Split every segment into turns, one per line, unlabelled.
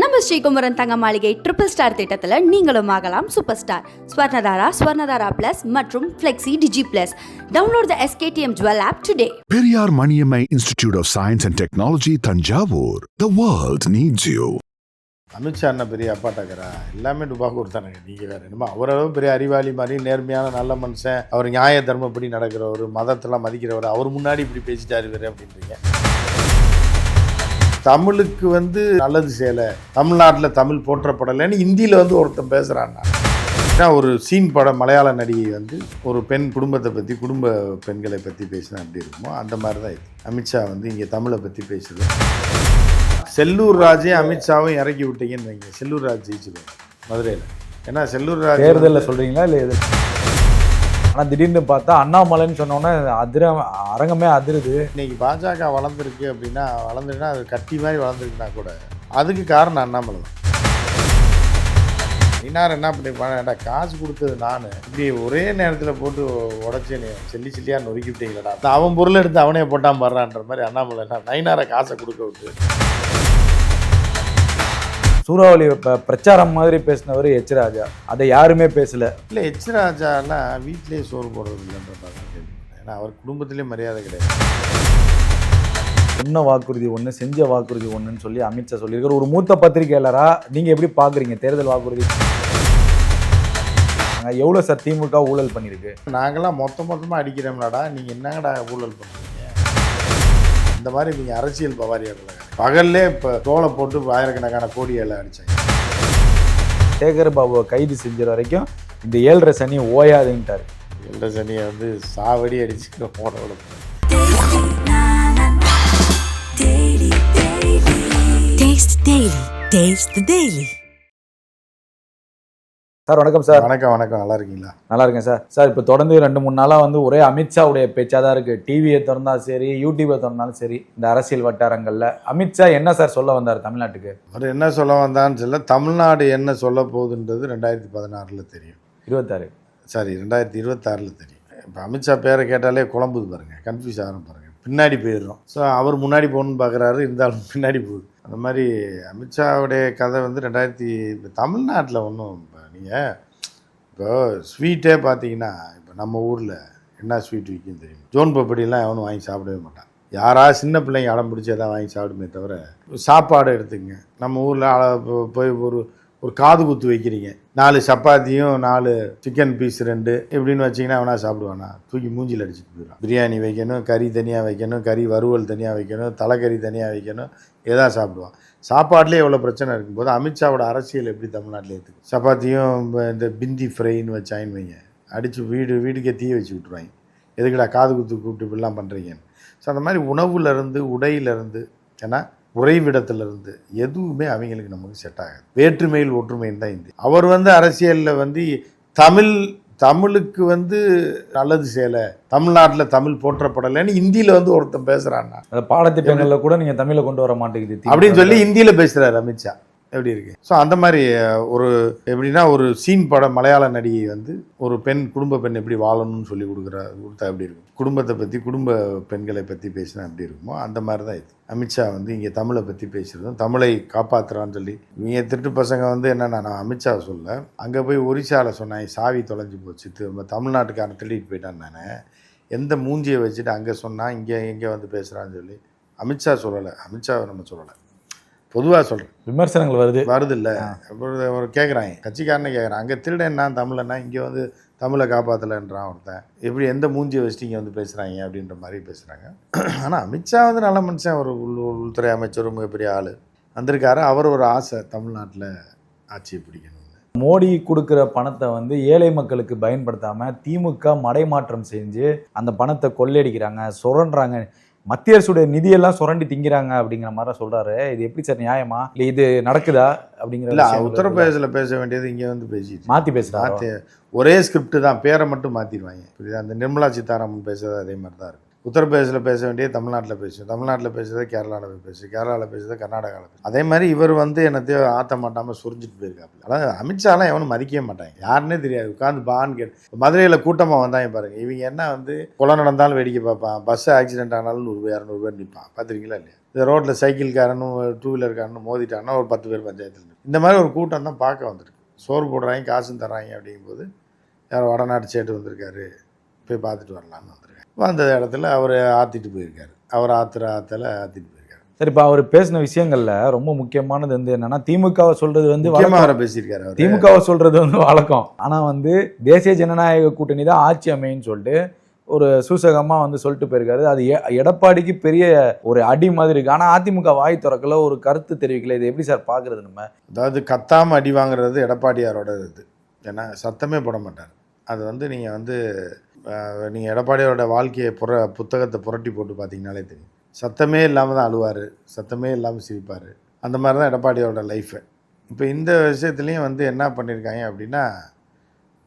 நம்ம ஸ்ரீகுமரன் தங்க மாளிகை ட்ரிபிள் ஸ்டார் திட்டத்தில் நீங்களும் ஆகலாம் super star Swarnadhara Swarnadhara plus மற்றும் flexi digi plus download the SKTM jewel app today
Periyar Maniammai Institute of Science and Technology, Tanjavur. The world needs you.
Amit Shah என்ன பெரிய அப்பாட்டாக்கிறா எல்லாமே டுபாக்கூர் தானேங்க. நீங்கள் வேறு என்னமோ அவரளவு பெரிய அறிவாளி மாதிரி நேர்மையான நல்ல மனுஷன். அவர் நியாய தர்மப்படி நடக்கிறவர் மதத்தெல்லாம் மதிக்கிறவர் அவர் முன்னாடி இப்படி பேசிட்டாரு வேறு அப்படின்றீங்க. தமிழுக்கு வந்து நல்லது செய்யலை. தமிழ்நாட்டில் தமிழ் போற்றப்படலைன்னு ஹிந்தியில் வந்து ஒருத்தன் பேசுகிறான்னா ஏன்னா ஒரு சீன் படம் மலையாள நடிகை வந்து ஒரு பெண் குடும்பத்தை பற்றி குடும்ப பெண்களை பற்றி பேசினா எப்படி இருக்குமோ அந்த மாதிரி தான் இது. அமித்ஷா வந்து இங்கே தமிழை பற்றி பேசுது. செல்லூர் ராஜையும் அமித்ஷாவும் இறக்கி விட்டீங்கன்னு வைங்க. செல்லூர் ராஜ் ஜெயிச்சுக்கோ மதுரையில். ஏன்னா செல்லூர் ராஜ்
தேர்தலில் சொல்றீங்களா இல்லை எது ஆனால் திடீர்னு பார்த்தா அண்ணாமலைன்னு சொன்னோன்னே அதிர அரங்கமே அதிருது.
இன்னைக்கு பாஜக வளர்ந்துருக்கு அப்படின்னா வளர்ந்துருக்குன்னா அது கட்டி மாதிரி வளர்ந்துருக்குன்னா கூட அதுக்கு காரணம் அண்ணாமலை தான். இன்னார் என்ன பண்ணிருப்பாங்க காசு கொடுத்தது நான்? இப்படி ஒரே நேரத்தில் போட்டு உடச்சி நீ செல்லி செல்லியாக நொறுக்கி விட்டீங்களடா அது அவன் பொருள் எடுத்து அவனே போட்டான் பாடுறான்ற மாதிரி அண்ணாமலை என்ன நைனாரை காசை கொடுக்க விட்டு.
சூறாவளி பிரச்சாரம் மாதிரி பேசினவர் எச் ராஜா. அதை யாருமே பேசல.
இல்லை எச் ராஜாலாம் வீட்டிலேயே சோறு போடுறது இல்லைன்ற மாதிரி தான் கேள்விப்பட்டேன். ஏன்னா அவர் குடும்பத்திலே மரியாதை கிடையாது.
சொன்ன வாக்குறுதி ஒன்று செஞ்ச வாக்குறுதி ஒன்றுன்னு சொல்லி அமித்ஷா சொல்லியிருக்காரு. ஒரு மூத்த பத்திரிகையாளரா நீங்க எப்படி பாக்குறீங்க? தேர்தல் வாக்குறுதி. நாங்க எவ்வளவு சார் திமுக ஊழல் பண்ணியிருக்கு?
நாங்களாம் மொத்த மொத்தமாக அடிக்கிறோம்லாடா. நீங்கள் என்னங்கடா ஊழல் பண்ணுறீங்க இந்த மாதிரி நீங்கள் அரசியல் பவாரியார்கள் பகல்லே இப்போ தோலை போட்டு ஆயிரக்கணக்கான கோடிகளை அடிச்சாங்க
சேகர் பாபுவை கைது செஞ்ச வரைக்கும் இந்த ஏழரை சனி ஓயாதுன்ட்டாரு
எல்ல சனியை வந்து சாவடி அடிச்சு போட விட
Taste Daily. Taste the Daily.
Sir வணக்கம் சார்.
வணக்கம் வணக்கம். நல்லா இருக்கீங்களா?
நல்லா இருக்கேன் சார். சார் இப்போ தொடர்ந்து ரெண்டு மூணு நாளாக வந்து ஒரே அமித்ஷாவுடைய பேச்சாக தான் இருக்குது டிவியை திறந்தா சரி யூடியூபை திறந்தாலும் சரி இந்த அரசியல் வட்டாரங்களில். அமித்ஷா என்ன சார் சொல்ல வந்தார் தமிழ்நாட்டுக்கு?
அவர் என்ன சொல்ல வந்தான்னு சொல்ல தமிழ்நாடு என்ன சொல்ல போகுதுன்றது ரெண்டாயிரத்தி பதினாறில் தெரியும்.
இருபத்தாறு.
சாரி ரெண்டாயிரத்தி இருபத்தாறில் தெரியும். இப்போ அமித்ஷா பேரை கேட்டாலே குழம்புது பாருங்க. கன்ஃபியூஸ் ஆகிறோம் பாருங்க. பின்னாடி போயிடுறோம். ஸோ அவர் முன்னாடி போகணுன்னு பார்க்குறாரு இருந்தாலும் பின்னாடி போகுது. அந்த மாதிரி அமித்ஷாவுடைய கதை வந்து ரெண்டாயிரத்தி இப்போ தமிழ்நாட்டில் ஒன்றும் இப்போ நீங்கள் இப்போ ஸ்வீட்டே பார்த்தீங்கன்னா இப்போ நம்ம ஊரில் என்ன ஸ்வீட் விற்கும் தெரியும்? ஜோன் பப்படிலாம் எவனும் வாங்கி சாப்பிடவே மாட்டான். யாரா சின்ன பிள்ளைங்க அடம் பிடிச்சி எதாவது வாங்கி சாப்பிடுமே தவிர சாப்பாடு எடுத்துங்க நம்ம ஊரில் போய் ஒரு ஒரு காது குத்து வைக்கிறீங்க. நாலு சப்பாத்தியும் நாலு சிக்கன் பீஸ் ரெண்டு. இப்படின்னு வச்சிங்கன்னா அவனா சாப்பிடுவானா? தூக்கி மூஞ்சில் அடிச்சுட்டு போயிடுவான். பிரியாணி வைக்கணும் கறி தனியாக வைக்கணும் கறி வறுவல் தனியாக வைக்கணும் தலைக்கறி தனியாக வைக்கணும் எதா சாப்பிடுவான். சாப்பாட்லேயே எவ்வளோ பிரச்சனை இருக்கும்போது அமித்ஷாவோட அரசியல் எப்படி தமிழ்நாட்டில் ஏற்றுக்கு சப்பாத்தியும் இந்த- பிந்தி ஃப்ரைன்னு வச்சாயின்னு வைங்க. அடித்து வீடு வீடுக்கே தீ வச்சு விட்ருவாங்க எதுக்குடா காது குத்து கூப்பிட்டு இப்படிலாம் பண்ணுறீங்கன்னு ஸோ அந்த மாதிரி உணவுலேருந்து உடையிலேருந்து ஏன்னா உறைவிடத்திலிருந்து எதுவுமே அவங்களுக்கு நமக்கு செட் ஆகாது. வேற்றுமையில் ஒற்றுமைன்னு தான் இந்தி அவர் வந்து அரசியலில் வந்து தமிழ் தமிழுக்கு வந்து நல்லது செய்யலை. தமிழ்நாட்டில் தமிழ் போற்றப்படலைன்னு ஹிந்தியில் வந்து ஒருத்தன் பேசுகிறான்னா
அந்த பாடத்திட்டங்களில் கூட நீங்கள் தமிழை கொண்டு வர மாட்டேங்குது.
அப்படின்னு சொல்லி ஹிந்தியில் பேசுகிறார் அமித்ஷா. எப்படி இருக்கு? ஸோ அந்த மாதிரி ஒரு எப்படின்னா ஒரு சீன் படம் மலையாள நடிகை வந்து ஒரு பெண் குடும்ப பெண் எப்படி வாழணும்னு சொல்லி கொடுக்குற கொடுத்தா எப்படி இருக்கும்? குடும்பத்தை பற்றி குடும்ப பெண்களை பற்றி பேசினா எப்படி இருக்குமோ அந்த மாதிரி தான் இது. அமித்ஷா வந்து இங்கே தமிழை பற்றி பேசுகிறதும் தமிழை காப்பாற்றுறான்னு சொல்லி இவங்க திருட்டு பசங்க வந்து என்னென்னா நான் அமித்ஷா சொல்ல அங்கே போய் ஒரிசாவில் சொன்னேன் சாவி தொலைஞ்சு போச்சு திரும்ப தமிழ்நாட்டுக்காரன் திருடிட்டு போயிட்டான் நான் எந்த மூஞ்சியை வச்சுட்டு அங்கே சொன்னால் இங்கே எங்கே வந்து பேசுகிறான்னு சொல்லி அமித்ஷா சொல்லலை அமித்ஷாவை நம்ம சொல்லலை. பொதுவாக சொல்கிறேன்
விமர்சனங்கள் வருது.
வருது இல்லை ஒரு கேட்குறாங்க கட்சிக்காரனே கேட்குறான் அங்கே திருடன்னா தமிழன்னா இங்கே வந்து தமிழை காப்பாற்றலைன்றான் ஒருத்தன். எப்படி எந்த மூஞ்சியை வச்சுட்டு இங்கே வந்து பேசுகிறாங்க அப்படின்ற மாதிரி பேசுகிறாங்க ஆனால் அமித்ஷா வந்து நல்ல மனுஷன். ஒரு உள் உள்துறை அமைச்சர் மிகப்பெரிய ஆள். வந்திருக்காரு. அவர் ஒரு ஆசை தமிழ்நாட்டில் ஆட்சியை பிடிக்கணும்னு.
மோடி கொடுக்குற பணத்தை வந்து ஏழை மக்களுக்கு பயன்படுத்தாம திமுக மடைமாற்றம் செஞ்சு அந்த பணத்தை கொள்ளையடிக்கிறாங்க சுரண்டுறாங்க. மத்திய அரசுடைய நிதியெல்லாம் சுரண்டி திங்கிறாங்க அப்படிங்கிற மாதிரி சொல்றாரு. இது எப்படி சார் நியாயமா? இல்ல இது நடக்குதா? அப்படிங்கிற?
உத்தரப்பிரதேசில் பேச வேண்டியது இங்கே வந்து
பேசுறாரு
மாற்றி ஒரே ஸ்கிரிப்ட் தான் பேரை மட்டும் மாற்றிடுவாங்க புரியுதா? அந்த நிர்மலா சீதாராமன் பேசுறது அதே மாதிரி தான் இருக்கு. உத்தரப்பிரதேசில் பேச வேண்டிய தமிழ்நாட்டில் பேசும் தமிழ்நாட்டில் பேசுகிறத கேரளாவில் போய் பேசு கேரளாவில் பேசுகிறத கர்நாடகாவில் பேசு அதே மாதிரி இவர் வந்து என்னத்தையோ ஆற்ற மாட்டாமல் சுரிஞ்சிட்டு போயிருக்காப்புல அதாவது அமித்ஷாலாம் எவனும் மதிக்கவே மாட்டாங்க. யாருன்னே தெரியாது. உட்காந்து பான்னு கேட்டு மதுரையில் கூட்டமாக வந்தாங்க பாருங்க. இவங்க என்ன வந்து குளம் நடந்தாலும் வேடிக்கை பார்ப்பான். பஸ் ஆக்சிடென்ட் ஆனாலும் நூறு இரநூறு பேர் நிற்பான் பார்த்துருக்கீங்களா இல்லையா? இந்த ரோட்டில் சைக்கிள்காரனும் டூ வீலர்காரனும் மோதிட்டாங்கன்னா ஒரு பத்து பேர் பஞ்சாயத்தில் இந்த மாதிரி ஒரு கூட்டம் தான் பார்க்க வந்திருக்கு. சோறு போடுறாங்க காசும் தர்றாங்க அப்படிங்கும்போது யாரோ வடநாட்டு சேட்டு வந்திருக்காரு. போய் பார்த்துட்டு வரலான்னு வந்துருக்கு வந்த இடத்துல அவர் ஆற்றிட்டு போயிருக்காரு. அவர் ஆத்துற ஆற்றுல ஆற்றிட்டு போயிருக்காரு.
சரி இப்போ அவர் பேசின விஷயங்கள்ல ரொம்ப முக்கியமானது வந்து என்னன்னா திமுகவை சொல்றது வந்து
முக்கியமாக
வழக்கம்.
அவரை பேசியிருக்காரு அவர்.
திமுகவை சொல்றது வந்து வழக்கம். ஆனா வந்து தேசிய ஜனநாயக கூட்டணி தான் ஆட்சி அமையும்னு சொல்லிட்டு ஒரு சூசகமா வந்து சொல்லிட்டு போயிருக்காரு. அது எடப்பாடிக்கு பெரிய ஒரு அடி மாதிரி இருக்கு. ஆனா அதிமுக வாய் திறக்கல ஒரு கருத்து தெரிவிக்கல. இது எப்படி சார் பாக்குறது நம்ம?
அதாவது கத்தாமல் அடி வாங்குறது எடப்பாடியாரோட இது ஏன்னா சத்தமே போட மாட்டார். அது வந்து நீங்கள் வந்து நீங்கள் எடப்பாடியாரோட வாழ்க்கையை புற புத்தகத்தை புரட்டி போட்டு பார்த்தீங்கனாலே தெரியும். சத்தமே இல்லாமல் தான் அழுவார் சத்தமே இல்லாமல் சிரிப்பார். அந்த மாதிரி தான் எடப்பாடியோட லைஃபு இப்போ இந்த விஷயத்துலேயும் வந்து என்ன பண்ணியிருக்காங்க அப்படின்னா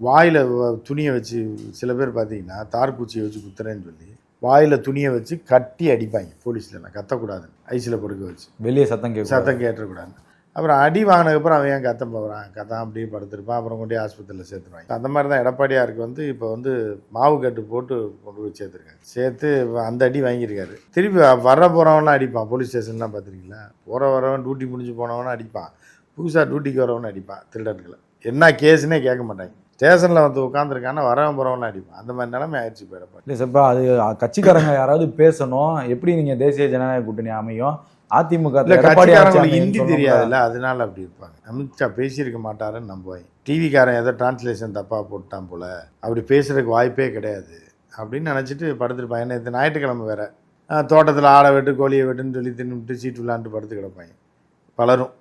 வாயில் துணியை வச்சு சில பேர் பார்த்தீங்கன்னா தார்பூச்சியை வச்சு குத்துறேன்னு சொல்லி வாயில் துணியை வச்சு கட்டி அடிப்பாங்க. போலீஸ்லலாம் கத்தக்கூடாதுன்னு ஐசியில் படுக்க வச்சு.
வெளியே சத்தம் கேட்கும்
சத்தம் கேட்டுறக்கூடாது அப்புறம் அடி வாங்கினதுக்கப்புறம் அவன் ஏன் கத்த போகிறான்? கத்தான் அப்படியே படுத்திருப்பான். அப்புறம் கொண்டு ஆஸ்பத்திரியில் சேர்த்துருவாங்க. அந்த மாதிரி தான் எடப்பாடியாருக்கு வந்து இப்போ வந்து மாவு கட்டு போட்டு கொண்டு போய் சேர்த்துருக்காங்க சேர்த்து அந்த அடி வாங்கியிருக்காரு. திருப்பி வர போகிறவன்லாம் அடிப்பான். போலீஸ் ஸ்டேஷன்லாம் பார்த்துருக்கீங்களா? போகிற வரவன் டியூட்டி முடிஞ்சு போனவனும் அடிப்பான். புதுசாக டியூட்டிக்கு வரவனும் அடிப்பான் திருடர்களை. என்ன கேஸுனே கேட்க மாட்டாங்க. ஸ்டேஷனில் வந்து உட்காந்துருக்கானா வரவன் போகிறவன்லாம் அடிப்பான். அந்த மாதிரி நிலைமை ஆயிடுச்சு போயிடப்பா
இல்லை சார் அது கட்சிக்காரங்க யாராவது பேசணும். எப்படி நீங்கள் தேசிய ஜனநாயக கூட்டணி அமையும்? அதிமுக
ஹிந்தி. தெரியாதுல்ல அதனால அப்படி இருப்பாங்க. அமித்ஷா பேசியிருக்க மாட்டாருன்னு நம்புவாங்க டிவிக்காரன் ஏதோ டிரான்ஸ்லேஷன் தப்பா போட்டான் போல. அப்படி பேசுறதுக்கு வாய்ப்பே கிடையாது. அப்படின்னு நினச்சிட்டு படுத்துருப்பாங்க நேற்று ஞாயிற்றுக்கிழமை வேற தோட்டத்தில் ஆடை வெட்டு கோழியை வெட்டுன்னு சொல்லி தின்னுட்டு சீட்டு விளாண்டு படுத்து கிடப்பாங்க. பலரும்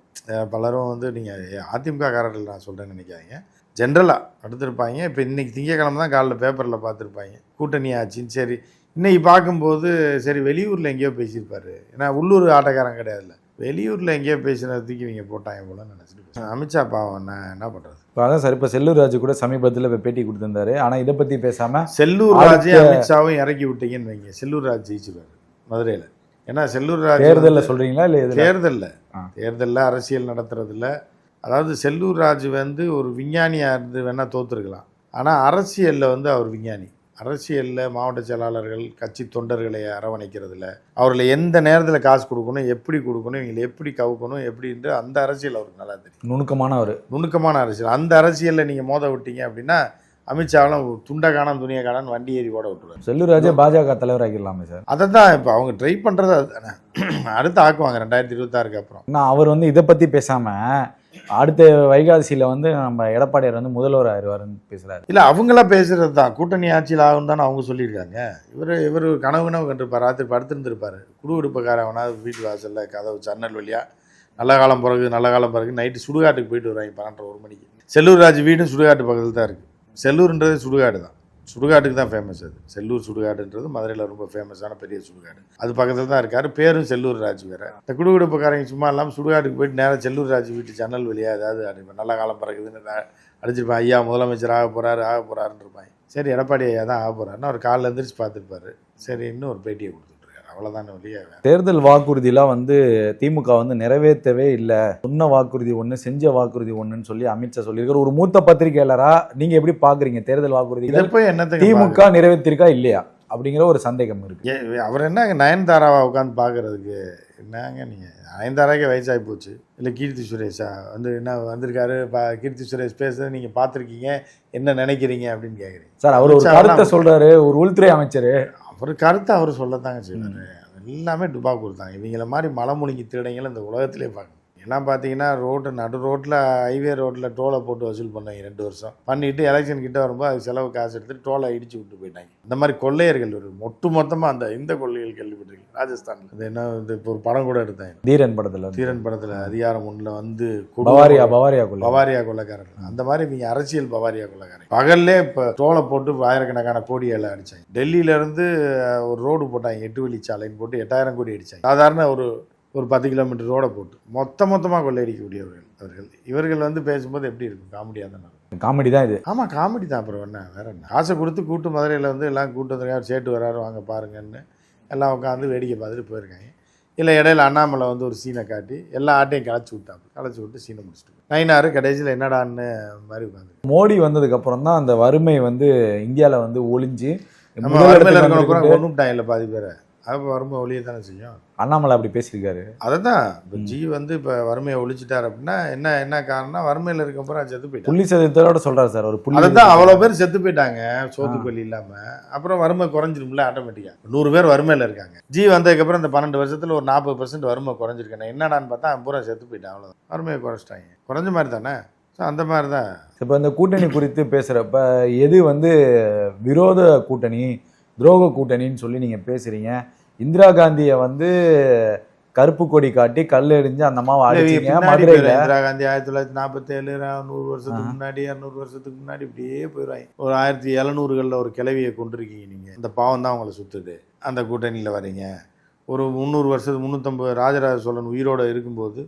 பலரும் வந்து நீங்கள் அதிமுக காரர்கள் நான் சொல்கிறேன்னு நினைக்காதீங்க. ஜென்ரலாக படுத்திருப்பாங்க. இப்போ இன்னைக்கு திங்கக்கிழமை தான் காலைல பேப்பரில் பார்த்துருப்பாங்க. கூட்டணி ஆச்சுன்னு சரி இன்னைக்கு பார்க்கும்போது சரி வெளியூரில் எங்கேயோ பேசியிருப்பாரு. ஏன்னா உள்ளூர் ஆட்டக்காரன் கிடையாதுல்ல. வெளியூரில் எங்கேயோ பேசினதுக்கு இவங்க போட்டாங்க போல நினச்சிட்டு அமித்ஷா பாவம் நான் என்ன பண்ணுறது
இப்போ அதான் சார் இப்போ செல்லூர் ராஜு கூட சமீபத்தில் இப்போ பேட்டி கொடுத்திருந்தாரு. ஆனா இதை பத்தி பேசாம
செல்லூர் ராஜையும் அமித்ஷாவும் இறக்கி விட்டீங்கன்னு வைங்க. செல்லூர் ராஜ் ஜெயிச்சுருவாரு மதுரையில். ஏன்னா செல்லூர் ராஜ்
தேர்தல்ல சொல்றீங்களா இல்ல
தேர்தலில். தேர்தலில் அரசியல் நடத்துறதுல அதாவது செல்லூர் ராஜ் வந்து ஒரு விஞ்ஞானியாக இருந்து வேணால் தோத்துருக்கலாம். ஆனால் அரசியலில் வந்து அவர் விஞ்ஞானி. அரசியலில் மாவட்ட செயலாளர்கள் கட்சி தொண்டர்களை அரவணைக்கிறதுல அவர்களை எந்த நேரத்தில் காசு கொடுக்கணும் எப்படி கொடுக்கணும் இவங்களை எப்படி கவுக்கணும் எப்படின்ற அந்த அரசியல் அவருக்கு நல்லா தெரியும்.
நுணுக்கமான ஒரு
நுணுக்கமான அரசியல். அந்த அரசியலில் நீங்கள் மோத விட்டீங்க அப்படின்னா அமித்ஷாவெலாம் துண்டை காணாம் துணியை காணாம் வண்டி ஏறி ஓட விட்டுருவார்.
செல்லூர் ராஜே பாஜக தலைவர் ஆக்கிடலாமே சார்.
அதை தான் இப்போ அவங்க ட்ரை பண்ணுறது அதுதானே அடுத்து ஆக்குவாங்க ரெண்டாயிரத்தி இருபத்தாறுக்கு அப்புறம்.
நான் அவர் வந்து இதை பத்தி பேசாம அடுத்த வைகாசியில் வந்து நம்ம எடப்பாடியார் வந்து முதல்வர் ஆயிடுவாருன்னு பேசுகிறாரு
இல்லை அவங்களாம் பேசுறது தான் கூட்டணி ஆட்சியில் ஆகும் தானே அவங்க சொல்லியிருக்காங்க. இவர் இவர் கனவு கனவு கண்டிருப்பார். ராத்திரி படுத்திருந்திருப்பார். குடு உடுப்புக்காரன் அவனாவது வீட்டு வாசலில் கதவு ஜன்னல் வழியாக நல்ல காலம் பிறகு நல்ல காலம் பிறகு நைட்டு சுடுகாட்டுக்கு போயிட்டு வருவாங்க பன்னெண்டரை ஒரு மணிக்கு. செல்லூர் ராஜ் வீடும் சுடுகாட்டு பக்கத்தில் தான் இருக்குது செல்லூர்ன்றது சுடுகாடு தான் சுடுகாட்டுக்கு தான் ஃபேமஸ் அது. செல்லூர் சுடுகாடுன்றது மதுரையில் ரொம்ப ஃபேமஸான பெரிய சுடுகாடு. அது பக்கத்தில் தான் இருக்கார். பேரும் செல்லூர் ராஜ் வேறு. இந்த குடுகுடுப்புக்காரங்க சும்மா இல்லாமல் சுடுகாட்டுக்கு போயிட்டு நேராக செல்லூர் ராஜ் வீட்டு ஜன்னல் வழியாக ஏதாவது அடிப்பேன் நல்ல காலம் பிறகுதுன்னு அடிச்சிருப்பேன். ஐயா முதலமைச்சர் ஆக போகிறாரு ஆக போகிறாருன்னு இருப்பாங்க சரி எடப்பாடி ஐயா தான் ஆக போகிறாருன்னு அவர் காலில் எந்திரிச்சு பார்த்துருப்பாரு. சரி இன்னும் ஒரு பேட்டியை கொடுத்து அவ்வளோதானே வழியா
தேர்தல் வாக்குறுதிலாம் வந்து திமுக வந்து நிறைவேற்றவே இல்லை. சொன்ன வாக்குறுதி ஒன்று செஞ்ச வாக்குறுதி ஒன்றுன்னு சொல்லி அமித்ஷா சொல்லியிருக்காரு. ஒரு மூத்த பத்திரிகையாளரா நீங்க எப்படி பாக்குறீங்க தேர்தல்
இதை
வாக்குறுதிகள்
போய் என்னத்துக்கு
திமுக நிறைவேற்றிருக்கா இல்லையா? அப்படிங்கிற ஒரு சந்தேகம் இருக்கு.
அவர் என்னங்க நயன்தாராவை உட்காந்து பார்க்கறதுக்கு என்னங்க நீங்கள் நயன்தாராக்கே வயசாகி போச்சு. இல்லை கீர்த்தி சுரேஷா? வந்து என்ன வந்திருக்காரு? பா கீர்த்தி சுரேஷ் பேசுறது நீங்கள் பார்த்துருக்கீங்க என்ன நினைக்கிறீங்க அப்படின்னு கேட்குறீங்க
சார் அவர் ஒரு கருத்தை சொல்றாரு. ஒரு உள்துறை அமைச்சர்.
அவர் கருத்தை அவர் சொல்லத்தாங்க செய்வார். எல்லாமே டுபா கொடுத்தாங்க இவங்கள மாதிரி மலை முழுங்கி திருடங்களும் இந்த உலகத்திலே பார்க்கணும் எல்லாம் பார்த்தீங்கன்னா ரோட்டு நடு ரோட்டில் ஹைவே ரோட்டில் டோலை போட்டு வசூல் பண்ணாங்க ரெண்டு வருஷம். பண்ணிட்டு எலெக்ஷன் கிட்ட வரும்போது அது செலவு காசு எடுத்து டோலை இடிச்சு விட்டு போயிட்டாங்க. இந்த மாதிரி கொள்ளையர்கள் ஒரு ஒட்டு மொத்தமாக அந்த இந்த கொள்ளைகள் கேள்விப்பட்டிருக்கீங்க. ராஜஸ்தானில். அது என்ன இது இப்போ ஒரு படம் கூட எடுத்தாங்க
தீரன் படத்துல.
தீரன் படத்தில் அதிகாரம் ஒன்றில் வந்து
பவாரியா பவாரியா கொள்ள
பவாரியா கொள்ளைக்காரர்கள் அந்த மாதிரி இவங்க அரசியல் பவாரியா கொள்ளைக்காரங்க பகல்லே இப்போ தோலை போட்டு ஆயிரக்கணக்கான கோடிகளை அடிச்சாங்க. டெல்லியில இருந்து அஹ், ஒரு ரோடு போட்டாங்க. எட்டு வழி சாலைன்னு போட்டு எட்டாயிரம் கோடி அடிச்சாங்க. சாதாரண ஒரு ஒரு பத்து கிலோமீட்டர் ரோடை போட்டு மொத்த மொத்தமாக கொள்ளையடிக்கக்கூடியவர்கள் அவர்கள். இவர்கள் வந்து பேசும்போது எப்படி இருக்கும்? காமெடியாக தான் இருக்கும்.
காமெடி தான் இது.
ஆமாம் காமெடி தான் அப்புறம் என்ன? வேற என்ன? ஆசை கொடுத்து கூட்டு மதுரையில் வந்து எல்லாம் கூட்டு வந்துருக்காரு சேட்டு வராரு வாங்க பாருங்கன்னு எல்லாம் உட்காந்து வேடிக்கை பார்த்துட்டு போயிருக்காங்க. இல்லை இடையில அண்ணாமலை வந்து ஒரு சீனை காட்டி எல்லா ஆட்டையும் களைச்சி விட்டாப்பு களைச்சி விட்டு சீனை முடிச்சுட்டு நைனாரு கடைசியில் என்னடான்னு மாதிரி உட்காந்து
மோடி வந்ததுக்கு அப்புறம் தான் அந்த வறுமை வந்து இந்தியால வந்து ஒளிஞ்சு
நம்ம வறுமையில்
வந்திருக்கு.
கொண்டு விட்டாங்கல்ல பாதி பேரை. அப்போ வறுமை ஒளிய தானே செய்யும்.
அண்ணாமலை அப்படி பேசியிருக்காரு.
அதை தான் இப்போ ஜி வந்து இப்போ வறுமையை ஒழிச்சிட்டார் அப்படின்னா என்ன என்ன காரணம்னா வறுமையில் இருக்கப்புறம் செத்து போயிட்டார்.
புள்ளி சதவீதத்தோட சொல்றாரு சார் ஒரு புள்ளி
அதுதான் அவ்வளோ பேர் செத்து போயிட்டாங்க சோத்துக்கு வழி இல்லாமல் அப்புறம் வறுமை குறைஞ்சிரும்ல ஆட்டோமேட்டிக்காக நூறு பேர் வறுமையில் இருக்காங்க. ஜி வந்ததுக்கப்புறம் இந்த பன்னெண்டு வருஷத்தில் ஒரு நாற்பது பர்சன்ட் வறுமை குறைஞ்சிருக்கேன் என்னடான்னு பார்த்தா பூரா செத்து போயிட்டான் அவ்வளோதான் வறுமையை குறைச்சிட்டாங்க. குறைஞ்ச மாதிரி தானே? ஸோ அந்த மாதிரி தான்
இப்போ இந்த கூட்டணி குறித்து பேசுறப்ப எது வந்து விரோத கூட்டணி துரோக கூட்டணின்னு சொல்லி நீங்க பேசுறீங்க. இந்திரா காந்தியை வந்து கருப்பு கொடி காட்டி கல் எறிஞ்சு அந்த அம்மாவை அடிச்சீங்க
பின்னாடி
மதுரையில.
இந்திரா காந்தி ஆயிரத்தி தொள்ளாயிரத்தி நாற்பத்தேழு நூறு வருஷத்துக்கு முன்னாடி இரநூறு வருஷத்துக்கு முன்னாடி இப்படியே போயிடுவாங்க ஒரு ஆயிரத்தி எழுநூறுகளில் ஒரு கிளவியை கொண்டிருக்கீங்க நீங்கள் அந்த பாவம் தான் உங்களை சுத்துது. அந்த கூட்டணியில் வரீங்க. ஒரு முந்நூறு வருஷத்துக்கு முந்நூற்றம்பது ராஜராஜ சோழன் உயிரோடு இருக்கும்போது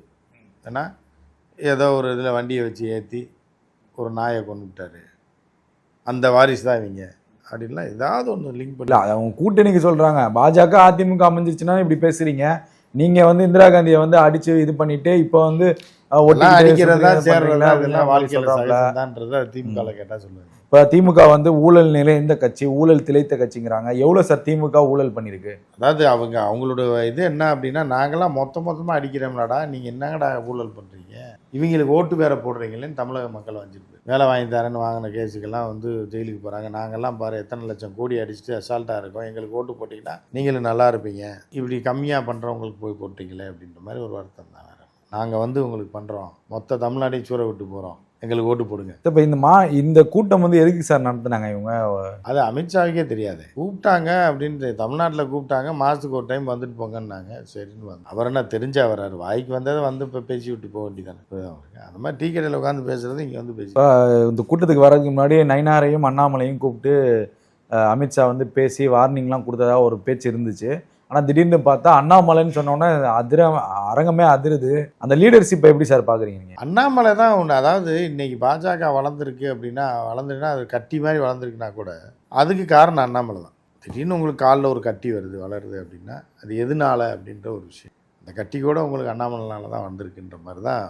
ஏன்னா ஏதோ ஒரு இதில் வண்டியை வச்சு ஏற்றி ஒரு நாயை கொண்டு விட்டாரு அந்த வாரிசு தான் இவங்க. அப்படின்லாம் ஏதாவது ஒன்று லிங்க்
பண்ணல அவங்க கூட்டணிக்கு சொல்கிறாங்க பாஜக அதிமுக அமைஞ்சிருச்சுன்னா இப்படி பேசுகிறீங்க நீங்கள் வந்து இந்திரா காந்தியை வந்து அடித்து இது பண்ணிவிட்டு இப்போ வந்து
அடிக்கிறதா சேர்றதா
பண்றீங்களா
அதெல்லாம்
அப்படின்னு
வாழ்க்கையில்
சொல்றாங்களா?
சகஜம்தான்றதை. திமுகவில் கேட்டால் சொல்லுவாங்க
இப்ப திமுக வந்து ஊழல் நிறைந்த கட்சி ஊழல் திளைத்த கட்சிங்கிறாங்க. எவ்வளவு சார் திமுக ஊழல் பண்ணிருக்கு?
அதாவது அவங்க அவங்களோட இது என்ன அப்படின்னா நாங்களாம் மொத்த மொத்தமாக அடிக்கிறோம்லடா நீங்கள் என்னங்கடா ஊழல் பண்ணுறீங்க இவங்களுக்கு ஓட்டு வேற போடுறீங்களேன்னு தமிழக மக்கள் வஞ்சிருக்கு வேலை வாங்கி தரேன்னு வாங்கின கேஸுக்கெல்லாம் வந்து ஜெயிலுக்கு போகிறாங்க நாங்கள்லாம் பாரு எத்தனை லட்சம் கோடி அடிச்சுட்டு அசால்ட்டாக இருக்கோம். எங்களுக்கு ஓட்டு போட்டிங்கன்னா நீங்களும் நல்லா இருப்பீங்க. இப்படி கம்மியாக பண்ணுறவங்களுக்கு போய் போட்டீங்களே அப்படின்ற மாதிரி ஒரு வருத்தம் தான் நாங்கள் வந்து உங்களுக்கு பண்ணுறோம் மொத்த தமிழ்நாட்டையும் சூற விட்டு போகிறோம் எங்களுக்கு ஓட்டு போடுங்க.
இப்ப இந்த மா இந்த கூட்டம் வந்து எதுக்கு சார் நடத்துனாங்க இவங்க?
அது அமித்ஷாவுக்கே தெரியாது. கூப்பிட்டாங்க அப்படின்ட்டு தமிழ்நாட்டில் கூப்பிட்டாங்க. மாதத்துக்கு ஒரு டைம் வந்துட்டு போங்கன்னாங்க. சரின்னு வந்து அவர் என்ன தெரிஞ்சா வர்றாரு. வாய்க்கு வந்ததை வந்து இப்போ பேசி விட்டு போக வேண்டியதானே. அந்த மாதிரி டீ கடையில் உட்காந்து பேசுறது இங்கே வந்து பேசி
இந்த கூட்டத்துக்கு வர்றதுக்கு முன்னாடி நைனாரையும் அண்ணாமலையும் கூப்பிட்டு அமித்ஷா வந்து பேசி வார்னிங்லாம் கொடுத்ததா ஒரு பேச்சு இருந்துச்சு. ஆனால் திடீர்னு பார்த்தா அண்ணாமலைன்னு சொன்னோன்னே அதிர அரங்கமே அதிருது. அந்த லீடர்ஷிப்பை எப்படி சார் பார்க்குறீங்க
அண்ணாமலை தான் ஒன்று அதாவது இன்னைக்கு பாஜக வளர்ந்துருக்கு அப்படின்னா வளர்ந்துருக்குன்னா அது கட்டி மாதிரி வளர்ந்துருக்குன்னா கூட அதுக்கு காரணம் அண்ணாமலை தான். திடீர்னு உங்களுக்கு காலில் ஒரு கட்டி வருது வளருது அப்படின்னா அது எதனால அப்படின்ற ஒரு விஷயம். அந்த கட்டி கூட உங்களுக்கு அண்ணாமலைனால தான் வந்திருக்குன்ற மாதிரி தான்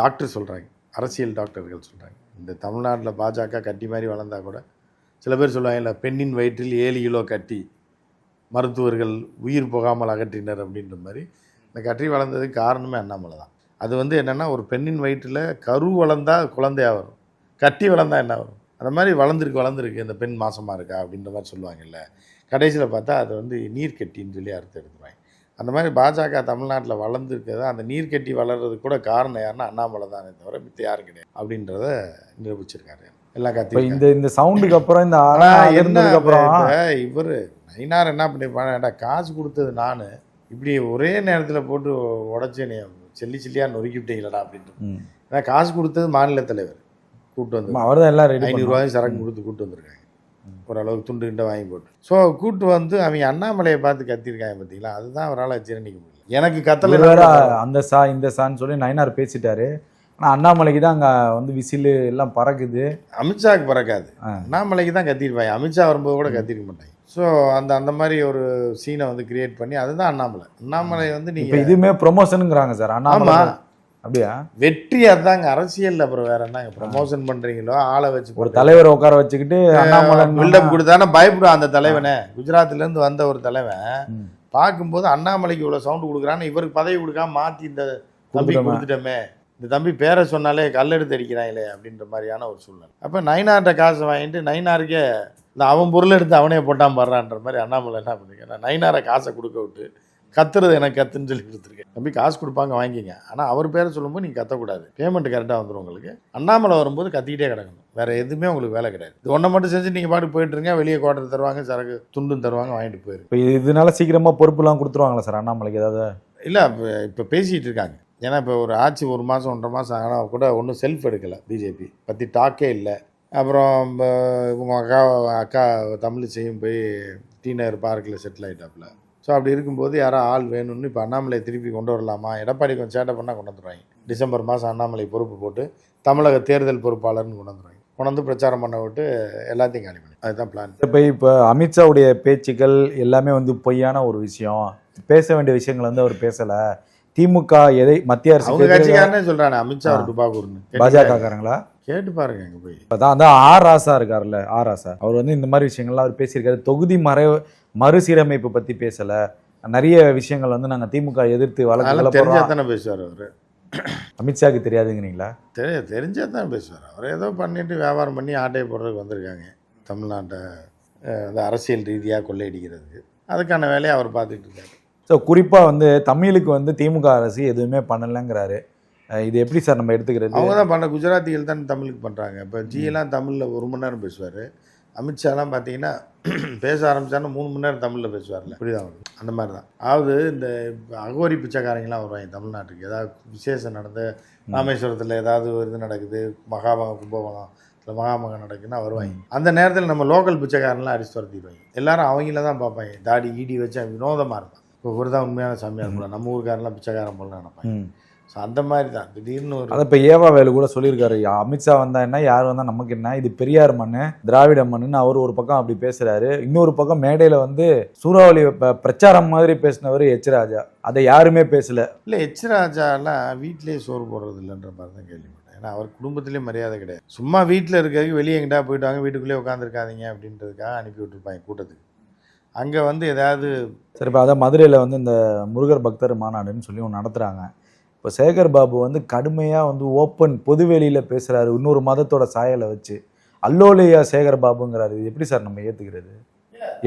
டாக்டர் சொல்கிறாங்க அரசியல் டாக்டர்கள் சொல்கிறாங்க இந்த தமிழ்நாட்டில் பாஜக கட்டி மாதிரி வளர்ந்தா கூட சில பேர் சொல்லுவாங்க இல்லை பெண்ணின் வயிற்றில் ஏழு கிலோ கட்டி மருத்துவர்கள் உயிர் போகாமல் அகற்றினர் அப்படின்ற மாதிரி இந்த கட்டி வளர்ந்ததுக்கு காரணமே அண்ணாமலை தான். அது வந்து என்னென்னா ஒரு பெண்ணின் வயிற்றில் கரு வளர்ந்தா குழந்தையாக வரும். கட்டி வளர்ந்தால் என்ன வரும்? அந்த மாதிரி வளர்ந்துருக்கு வளர்ந்துருக்கு. இந்த பெண் மாசமாக இருக்கா அப்படின்ற மாதிரி சொல்லுவாங்கல்ல. கடைசியில் பார்த்தா அது வந்து நீர்க்கட்டின்னு சொல்லி அர்த்தம் எடுத்துருவாங்க. அந்த மாதிரி பாஜக தமிழ்நாட்டில் வளர்ந்துருக்கதா அந்த நீர் கட்டி வளர்றதுக்கு கூட காரணம் யாருன்னா அண்ணாமலை தானே தவிர மித்த யாரும் கிடையாது அப்படின்றத நிரூபிச்சிருக்காரு. எல்லாம் கத்தி
இந்த இந்த சவுண்டுக்கு அப்புறம் இந்த
ஆனா
இருந்ததுக்கு அப்புறம்
இவர் நயினார் என்ன பண்ணிருப்பாங்க காசு கொடுத்தது நான் இப்படி ஒரே நேரத்தில் போட்டு உடச்சி என்னை செல்லி செல்லியாக நொறுக்கி விட்டீங்களடா அப்படின்ட்டு. ஏன்னா காசு கொடுத்தது மாநில தலைவர். கூட்டு வந்து
அவர்தான் எல்லாம் ரெடி
ஐநூறுரூவாயும் சரக்கு கொடுத்து கூட்டு வந்திருக்காங்க. ஓரளவுக்கு துண்டு கிட்ட வாங்கி போட்டு. ஸோ கூட்டு வந்து அவங்க அண்ணாமலையை பார்த்து கத்திருக்காங்க பார்த்தீங்களா அதுதான் அவரால் ஜீரணிக்க முடியல. எனக்கு கத்தலை
அந்த சா இந்த சான்னு சொல்லி நயினார் பேசிட்டாரு. ஆனா அண்ணாமலைக்கு தான் அங்க வந்து விசிலு எல்லாம் பறக்குது.
அமித்ஷாவுக்கு பறக்காது. அண்ணாமலைக்கு தான் கத்திருப்பாங்க. அமித்ஷா வரும்போது கூட கத்திருக்க மாட்டாங்க. ஸோ அந்த அந்த மாதிரி ஒரு சீனை வந்து கிரியேட் பண்ணி அதுதான் அண்ணாமலை. அண்ணாமலை வந்து நீங்கள்
இதுவுமே ப்ரொமோஷனுங்கிறாங்க சார். அண்ணாமலை. அப்படியா?
வெற்றி அதாங்க அரசியல் அப்புறம் வேற என்னங்க? ப்ரமோஷன் பண்றீங்களோ ஆளை வச்சு
ஒரு தலைவரை உட்கார வச்சுக்கிட்டு அண்ணாமலை
பில்டப் கொடுத்தானே பயப்படுவான் அந்த தலைவனே? குஜராத்ல இருந்து வந்த ஒரு தலைவன். பார்க்கும்போது அண்ணாமலைக்கு இவ்வளவு சவுண்ட் கொடுக்குறான்னு இவருக்கு பதவி கொடுக்காம மாத்தி இந்த தம்பி
கொடுத்துட்டோமே.
இந்த தம்பி பேரை சொன்னாலே கல்லெடுத்து அடிக்கிறாங்களே அப்படின்ற மாதிரியான ஒரு சூழ்நிலை. அப்ப நைனார்ட்ட காசு வாங்கிட்டு நைனாருக்கே இந்த அவன் பொருள் எடுத்து அவனே போட்டான் பாடுறான்ற மாதிரி அண்ணாமலை என்ன பண்ணிருக்கேன் நைனாரை காசை கொடுக்க விட்டு கத்துறது எனக்கு கத்துன்னு சொல்லி கொடுத்துருக்கேன். தம்பி காசு கொடுப்பாங்க வாங்கிங்க. ஆனால் அவர் பேரை சொல்லும்போது நீங்கள் கத்தக்கூடாது. பேமெண்ட் கரெக்டாக வந்துடும் உங்களுக்கு. அண்ணாமலை வரும்போது கத்திக்கிட்டே கிடக்கணும். வேற எதுவுமே உங்களுக்கு வேலை கிடையாது. இது ஒன்றை மட்டும் செஞ்சு நீங்கள் பாட்டு போயிட்டு இருங்க வெளியே குவார்டர் தருவாங்க சரக்கு துண்டும் தருவாங்க வாங்கிட்டு போயிரு.
இப்ப இதனால சீக்கிரமா பொறுப்புலாம் கொடுத்துருவாங்களா சார் அண்ணாமலைக்கு? ஏதாவது
இல்லை இப்போ இப்போ பேசிகிட்டு இருக்காங்க. ஏன்னா இப்போ ஒரு ஆட்சி ஒரு மாதம் ஒன்றரை மாதம் ஆனால் கூட ஒன்றும் செல்ஃப் எடுக்கலை பிஜேபி பற்றி டாக்கே இல்லை. அப்புறம் இவங்க அக்கா அக்கா தமிழிசையும் போய் டி நகர் பார்க்கில் செட்டில் ஆகிட்டாப்புல ஸோ அப்படி இருக்கும்போது யாரோ ஆள் வேணும்னு இப்போ அண்ணாமலை திருப்பி கொண்டு வரலாமா? எடப்பாடி கொஞ்சம் சேட்டை பண்ணால் கொண்டு வந்துடுவாங்க டிசம்பர் மாதம் அண்ணாமலை பொறுப்பு போட்டு தமிழக தேர்தல் பொறுப்பாளர்னு கொண்டு வந்துடுவாங்க கொண்டு வந்து பிரச்சாரம் பண்ண விட்டு எல்லாத்தையும் காலி பண்ணி. அதுதான் பிளான்
இப்போ இப்போ அமித்ஷாவுடைய பேச்சுக்கள் எல்லாமே வந்து பொய்யான ஒரு விஷயம். பேச வேண்டிய விஷயங்கள் வந்து அவர் பேசலை. திமுக எதை மத்திய அரசு
கட்சிக்காரனே சொல்கிறானே அமித்ஷா ஒரு துபாக்கூர்னு
பாஜக காரங்களா
கேட்டு பாருங்க அங்கே போய்.
அதான் அதான் ஆர் ராசா இருக்கார்ல ஆர் ராசா. அவர் வந்து இந்த மாதிரி விஷயங்கள்லாம் அவர் பேசியிருக்காரு. தொகுதி மறை மறுசீரமைப்பு பத்தி பேசல. நிறைய விஷயங்கள் வந்து நாங்க திமுக எதிர்த்து வழக்கு
தெரிஞ்சா தானே பேசுவார் அவர்.
அமித்ஷாக்கு தெரியாதுங்கிறீங்களா?
தெரிய தெரிஞ்சா தான் பேசுவார். அவர் ஏதோ பண்ணிட்டு வியாபாரம் பண்ணி ஆட்டையை போடுறதுக்கு வந்திருக்காங்க. தமிழ்நாட்டை இந்த அரசியல் ரீதியாக கொள்ளையடிக்கிறதுக்கு. அதுக்கான வேலையை அவர் பார்த்துட்டு இருக்காரு.
ஸோ குறிப்பா வந்து தமிழுக்கு வந்து திமுக அரசு எதுவுமே பண்ணலங்கிறாரு. இது எப்படி சார் நம்ம எடுத்துக்கிறது?
அவங்க தான் பண்ண குஜராத்திகள் தான் தமிழுக்கு பண்ணுறாங்க இப்போ ஜியெல்லாம் தமிழில் ஒரு மணி நேரம் பேசுவார். அமித்ஷாலாம் பார்த்தீங்கன்னா பேச ஆரம்பிச்சாருன்னா மூணு மணி நேரம் தமிழில் பேசுவார்ல. வருது அந்த மாதிரி தான் அதாவது இந்த அகோரி பிச்சைக்காரங்களாம் வருவாங்க தமிழ்நாட்டுக்கு. ஏதாவது விசேஷம் நடந்து ராமேஸ்வரத்தில் ஏதாவது ஒரு இது நடக்குது மகாமகம் கும்பகோணம் இல்லை மகாமகம் நடக்குதுன்னா வருவாங்க. அந்த நேரத்தில் நம்ம லோக்கல் பிச்சைக்காரன்லாம் அடிச்சு துரத்திடுவாங்க. எல்லாரும் அவங்கள தான் பார்ப்பாங்க. தாடி ஈடி வச்சு வினோதமாக இருப்பான் இப்போ ஒரு தான் உண்மையான சாமியார் போல. நம்ம ஊருக்காரெல்லாம் பிச்சைக்காரன் போல நினைப்பாங்க. ஸோ அந்த மாதிரி தான் திடீர்னு ஒரு
அதை இப்போ ஏவா வேலு கூட சொல்லியிருக்காரு. அமித்ஷா வந்தா என்ன யார் வந்தா நமக்கு என்ன? இது பெரியார் மண்ணு திராவிட மண்ணுன்னு அவர் ஒரு பக்கம் அப்படி பேசுறாரு. இன்னொரு பக்கம் மேடையில வந்து சூறாவளி பிரச்சாரம் மாதிரி பேசினவர் எச் ராஜா. அதை யாருமே பேசல.
இல்லை எச் ராஜாலாம் வீட்டிலேயே சோறு போடுறது இல்லைன்ற மாதிரி தான் கேள்விப்பட்டேன். ஏன்னா அவர் குடும்பத்திலேயே மரியாதை கிடையாது. சும்மா வீட்டில் இருக்கிறதுக்கு வெளியே எங்கிட்டா போயிட்டு வாங்க வீட்டுக்குள்ளேயே உட்காந்துருக்காதீங்க அப்படின்றதுக்காக அனுப்பி விட்டுருப்பாங்க கூட்டத்துக்கு. அங்கே வந்து ஏதாவது
சரி இப்போ அதான் மதுரையில் வந்து இந்த முருகர் பக்தர் மாநாடுன்னு சொல்லி ஒன்று நடத்துகிறாங்க இப்போ சேகர் பாபு வந்து கடுமையாக வந்து ஓப்பன் பொதுவெளியில் பேசுகிறாரு இன்னொரு மதத்தோட சாயலை வச்சு. அல்லோலியா சேகர் பாபுங்கிறாரு. இது எப்படி சார் நம்ம ஏற்றுக்கிறது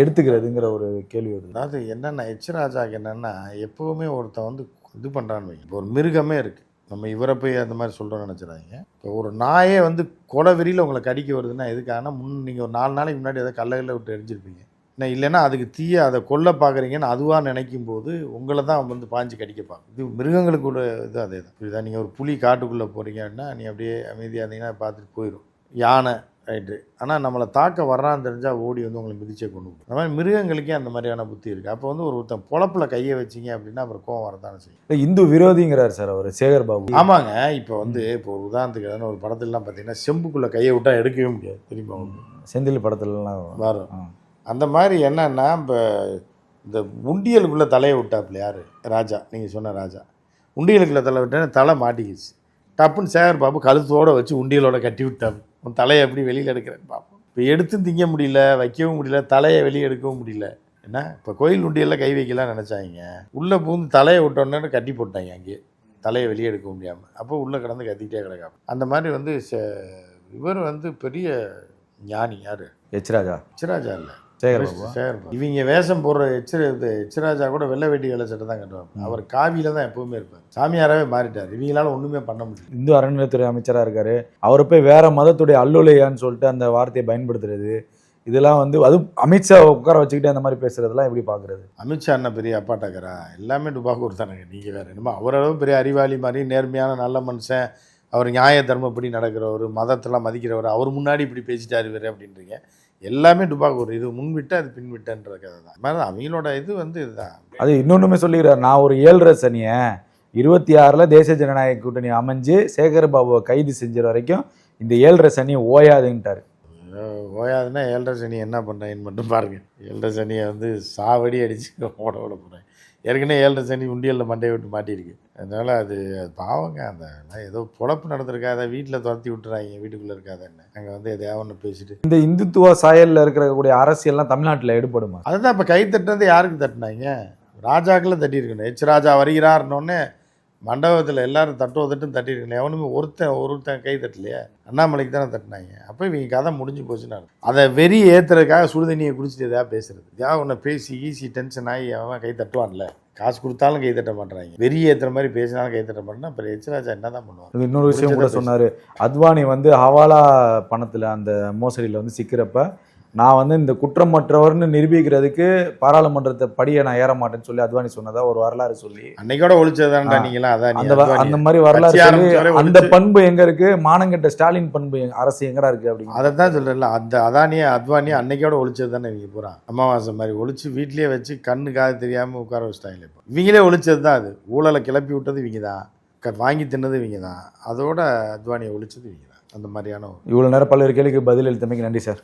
எடுத்துக்கிறதுங்கிற ஒரு கேள்வி வருது.
அதாவது என்னென்னா எச் ராஜாக்கு என்னென்னா எப்போவுமே ஒருத்தன் வந்து இது பண்ணுறான்னு வைங்க. இப்போ ஒரு மிருகமே இருக்குது நம்ம இவரை போய் அந்த மாதிரி சொல்கிறோம்னு நினச்சிடாதீங்க. இப்போ ஒரு நாயே வந்து கொடை வெறியில் உங்களை கடிக்க வருதுன்னா எதுக்கான முன் நீங்கள் ஒரு நாலு நாளைக்கு முன்னாடி ஏதாவது கல்லகளில் விட்டு எரிஞ்சிருப்பீங்க. என்ன இல்லைன்னா அதுக்கு தீய அதை கொல்ல பார்க்குறீங்கன்னு அதுவாக நினைக்கும் போது உங்களை தான் வந்து பாஞ்சு கடிக்க பார்க்கும். இது மிருகங்களுக்கு கூட இது அதே தான். இதுதான் நீங்கள் ஒரு புலி காட்டுக்குள்ளே போகிறீங்கன்னா நீ அப்படியே அமைதியாக இருந்தீங்கன்னா பார்த்துட்டு போயிடும் யானை ரைட்டு. ஆனால் நம்மளை தாக்க வர்றான்னு தெரிஞ்சால் ஓடி வந்து உங்களை மிதிச்சே கொண்டு போகும் அந்த மாதிரி மிருகங்களுக்கே அந்த மாதிரியான புத்தி இருக்குது அப்போ வந்து ஒரு ஒருத்தன் பொழப்பில் கையை வச்சிங்க அப்படின்னா அப்புறம் கோவம் வரதானே செய்யும்.
இந்து விரோதிங்கிறார் சார் அவர் சேகர் பாபு.
ஆமாங்க. இப்போ வந்து இப்போ ஒரு உதாரணத்துக்கு எதனா ஒரு படத்துலலாம் பார்த்தீங்கன்னா செம்புக்குள்ளே கையை விட்டால் எடுக்கவே முடியாது. உங்களுக்கு?
செந்தில் படத்துலலாம்
வரும். அந்த மாதிரி என்னன்னா இப்போ இந்த உண்டியலுக்குள்ளே தலையை விட்டாப்புல யார்? ராஜா. நீங்கள் சொன்ன ராஜா. உண்டியலுக்குள்ளே தலை விட்டேன்னு தலை மாட்டிக்கிச்சு. டப்புன்னு சேகர் பாபு கழுத்தோட வச்சு உண்டியலோட கட்டி விட்டாப்பு உன் தலையை எப்படி வெளியில் எடுக்கிறேன்னு பார்ப்போம் இப்போ எடுத்து திங்க முடியல வைக்கவும் முடியல தலையை வெளியே எடுக்கவும் முடியல. என்ன? இப்போ கோயில் உண்டியலில் கை வைக்கலாம் நினச்சாங்க. உள்ளே பூந்து தலையை விட்டோன்னே கட்டி போட்டாங்க அங்கேயே. தலையை வெளியே எடுக்க முடியாமல் அப்போ உள்ளே கிடந்து கத்திக்கிட்டே கிடக்காம அந்த மாதிரி வந்து இவர் வந்து பெரிய ஞானி யார்?
எச் ராஜா.
சிராஜா இல்லை.
சேகர்.
இவங்க வேஷம் போடுற எச்சிர இது எச்சிராஜா கூட வெள்ளை வேட்டி வெள்ளை சட்டை தான் கட்டுவாங்க. அவர் காவியில தான் எப்பவுமே இருப்பார். சாமியாராவே மாறிட்டார். இவங்களால ஒண்ணுமே பண்ண முடியல.
இந்து அறநிலையத்துறை அமைச்சராக இருக்காரு. அவரை போய் வேற மதத்துடைய அல்லோலையான்னு சொல்லிட்டு அந்த வார்த்தையை பயன்படுத்துறது. இதெல்லாம் வந்து அதுவும் அமித்ஷா உட்கார வச்சுக்கிட்டு அந்த மாதிரி பேசுறதெல்லாம் எப்படி பார்க்கறது
அமித்ஷா என்ன பெரிய அப்பாட்டாக்கரா? எல்லாமே டுபாக்கூர் தானேங்க. நீங்க வேற என்னமோ அவரளவு பெரிய அறிவாளி மாதிரி நேர்மையான நல்ல மனுஷன். அவர் நியாய தர்மப்படி நடக்கிறவர் மதத்தெல்லாம் மதிக்கிறவர். அவர் முன்னாடி இப்படி பேசிட்டாரு வேறு அப்படின்றீங்க. எல்லாமே டுபாக்கூர் இது முன்விட்டு அது பின்விட்டன்ற கதை தான். அது மாதிரி அவங்களோட இது வந்து இதுதான்.
அது இன்னொன்றுமே சொல்லிக்கிறார். நான் ஒரு ஏழரை சனியை இருபத்தி ஆறில் தேசிய ஜனநாயக கூட்டணி அமைஞ்சு சேகர் பாபுவை கைது செஞ்ச வரைக்கும் இந்த ஏழரை சனி ஓயாதுன்ட்டார்.
ஓயாதுன்னா ஏழரை சனி என்ன பண்ணுறேன்னு மட்டும் பாருங்க. ஏழரை சனியை வந்து சாவடி அடிச்சு ஓட விட போகிறேன் ஏற்கனவே ஏழரை சனி உண்டியலில் மண்டையை விட்டு மாட்டியிருக்கு. அதனால் அது அது பாவங்க அந்த ஏதோ பொழப்பு நடந்திருக்காத வீட்டில் துரத்தி விட்டுறாங்க வீட்டுக்குள்ளே இருக்காதன்னு. அங்கே வந்து எதையாவது ஒன்று பேசிட்டு.
இந்த இந்துத்துவ சாயல்ல இருக்கக்கூடிய அரசியல்லாம் தமிழ்நாட்டில் எடுபடுமா?
அதுதான் இப்போ கை தட்டுறது யாருக்கு தட்டினாங்க? ராஜாக்களை தட்டியிருக்கணும். எச் ராஜா வருகிறாருன்னொன்னே மண்டபத்தில் எல்லாரும் தட்டோ தட்டும் தட்டியிருக்கணும் எவனுமே ஒருத்தன் ஒருத்தன் கை தட்டலையே. அண்ணாமலைக்கு தானே தட்டினாங்க. அப்போ இவங்க கதை முடிஞ்சு போச்சுன்னு. அதை வெறி ஏற்றுறதுக்காக சுடுதண்ணியை குடிச்சிட்டு எதாவது பேசுறது? ஏதாவது ஒன்று பேசி ஈஸி டென்ஷன் ஆகி அவன் கை தட்டுவான்ல. காசு கொடுத்தாலும் கை தட்ட மாட்றாங்க. வெறி ஏற்றுற மாதிரி பேசினாலும் கை தட்ட மாட்டேன்னா அப்புறம் எச் ராஜா என்ன தான் பண்ணுவாங்க
இன்னொரு விஷயம் கூட சொன்னாரு. அத்வானி வந்து ஹவாலா பணத்துல அந்த மோசடியில் வந்து சிக்கிறப்ப நான் வந்து இந்த குற்றமற்றவர்னு நிரூபிக்கிறதுக்கு பாராளுமன்றத்தை படியை நான் ஏற மாட்டேன்னு சொல்லி அத்வானி சொன்னதா ஒரு வரலாறு சொல்லி.
அன்னைக்கோட ஒழிச்சதான்டா
ஆ.
நீங்களாம் அதான்
அந்த அந்த மாதிரி வரலாறு சொல்லி அந்த பண்பு எங்க இருக்கு? மானங்கெட்ட ஸ்டாலின் பண்பு அரசு எங்கடா இருக்கு அப்படிங்க
அதை தான் சொல்கிறேன்ல அந்த அதானியே அத்வானியே அன்னைக்கோட ஒழிச்சது தானே இவங்க பூரா. அமாவாசை மாதிரி ஒழிச்சு வீட்லயே வச்சு கண்ணு காது தெரியாமல் உட்கார வச்சிட்டாங்களே இப்போ. இவங்களே ஒழிச்சது தான் அது. ஊழலை கிளப்பி விட்டது இவங்க தான் வாங்கி தின்னது இவங்க தான் அதோட அத்வானியை ஒழிச்சது இவங்க தான் அந்த மாதிரியான ஒரு
இவ்வளவு நேரம் பல்வேறு கேள்விக்கு பதில் அளித்தமைக்கு நன்றி சார்.